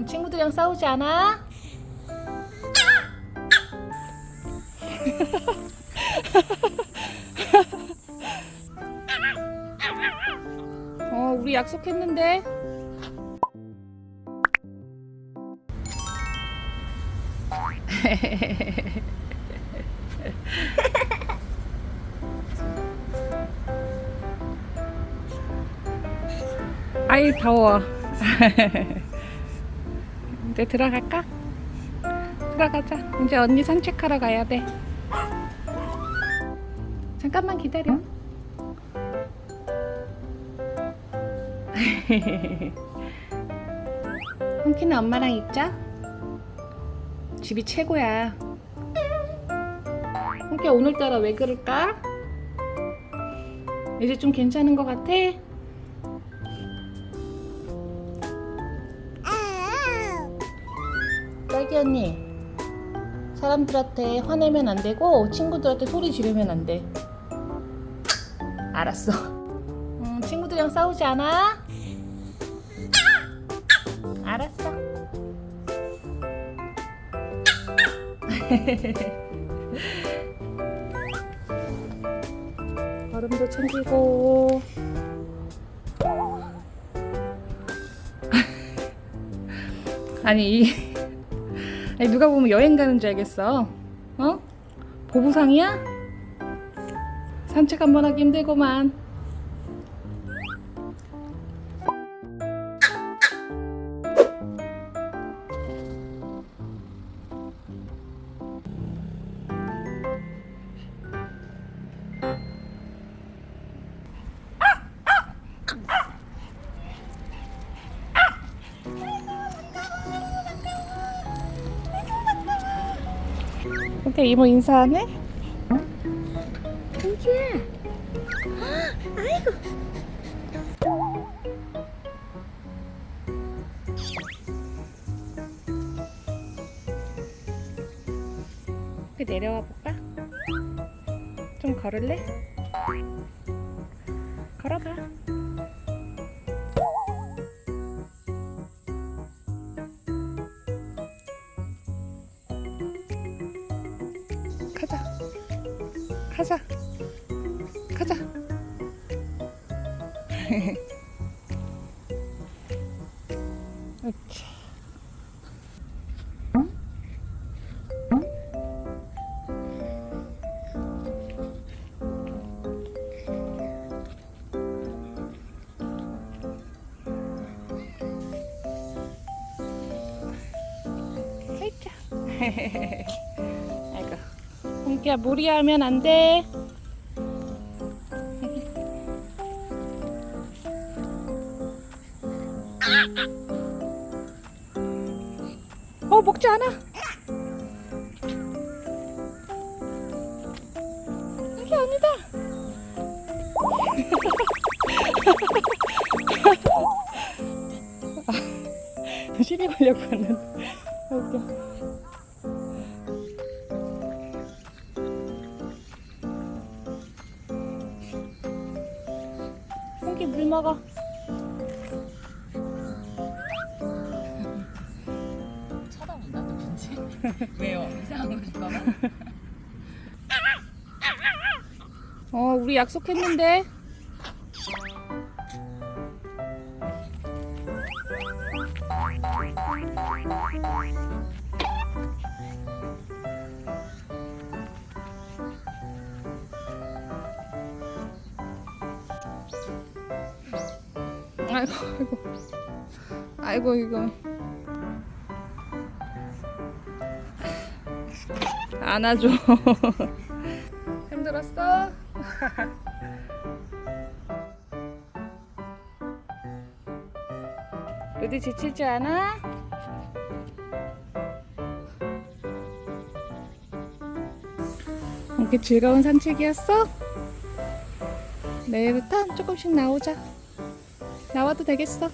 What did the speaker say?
음, 친구들이랑 싸우지 않아? 어, 우리 약속했는데. 아이 더워. 이제 들어갈까? 들어가자. 이제 언니 산책하러 가야 돼. 잠깐만 기다려. 홍키는 엄마랑 있자. 집이 최고야. 홍키 오늘따라 왜 그럴까? 이제 좀 괜찮은 것 같아? 딸기 언니 사람들한테 화내면 안 되고 친구들한테 소리 지르면 안 돼. 알았어. 음, 친구들이랑 싸우지 않아? 알았어. 얼음도 챙기고. 아니 이 아니, 누가 보면 여행 가는 줄 알겠어. 어? 보부상이야? 산책 한 번 하기 힘들고만. 오케이 이모 인사하네. 공주야. 아이고. 그 내려와 볼까? 좀 걸을래? 걸어봐. 가자. 가자. 이렇게. 살짝. 홍기야 무리하면 안 돼. 어 먹지 않아. 이게 아니다. 시비 걸려고 하는. 아, 웃겨. 물 먹어. 쳐다본다 누군지. 왜요? 이상한 거 줄까봐? 어, 우리 약속했는데. 아이고, 아이고. 아이고, 이거. 안아줘. 힘들었어? 루디 지치지 않아? 이렇게 즐거운 산책이었어? 내일부터 조금씩 나오자. 나와도 되겠어.